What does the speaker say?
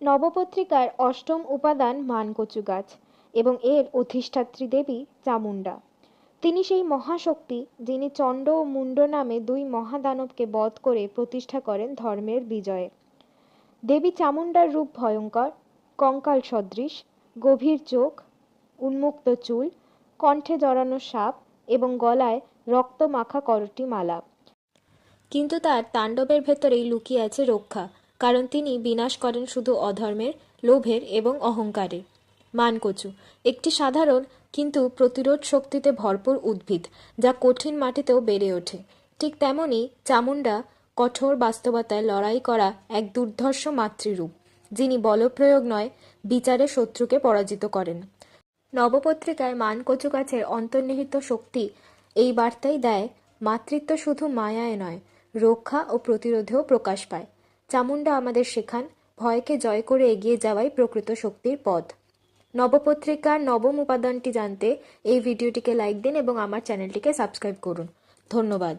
নবপত্রিকার অষ্টম উপাদান মানকচু গাছ এবং এর অধিষ্ঠাত্রী দেবী চামুণ্ডা। তিনি সেই মহাশক্তি যিনি চণ্ড ও মুণ্ড নামে দুই মহাদানবকে বধ করে প্রতিষ্ঠা করেন ধর্মের বিজয়ে। দেবী চামুণ্ডার রূপ ভয়ঙ্কর, কঙ্কাল সদৃশ, গভীর চোখ, উন্মুক্ত চুল, কণ্ঠে জড়ানো সাপ এবং গলায় রক্ত মাখা করটি মালা কিন্তু তার তাণ্ডবের ভেতরেই লুকিয়ে আছে রক্ষা। কারণ তিনি বিনাশ করেন শুধু অধর্মের, লোভের এবং অহংকারের। মানকচু, একটি সাধারণ কিন্তু প্রতিরোধ শক্তিতে ভরপুর উদ্ভিদ, যা কঠিন মাটিতেও বেড়ে ওঠে। ঠিক তেমনি চামুন্ডা কঠোর বাস্তবতায় লড়াই করা এক দুর্ধর্ষ মাতৃরূপ, যিনি বলপ্রয়োগ নয়, বিচারে শত্রুকে পরাজিত করেন। নবপত্রিকায় মানকচু গাছের অন্তর্নিহিত শক্তি এই বার্তাই দেয়, মাতৃত্ব শুধু মায়ায় নয়, রক্ষা ও প্রতিরোধেও প্রকাশ পায়। চামুণ্ডা আমাদের শেখান, ভয়কে জয় করে এগিয়ে যাওয়াই প্রকৃত শক্তির পথ। নবপত্রিকার নবম উপাদানটি জানতে এই ভিডিওটিকে লাইক দিন এবং আমার চ্যানেলটিকে সাবস্ক্রাইব করুন। ধন্যবাদ।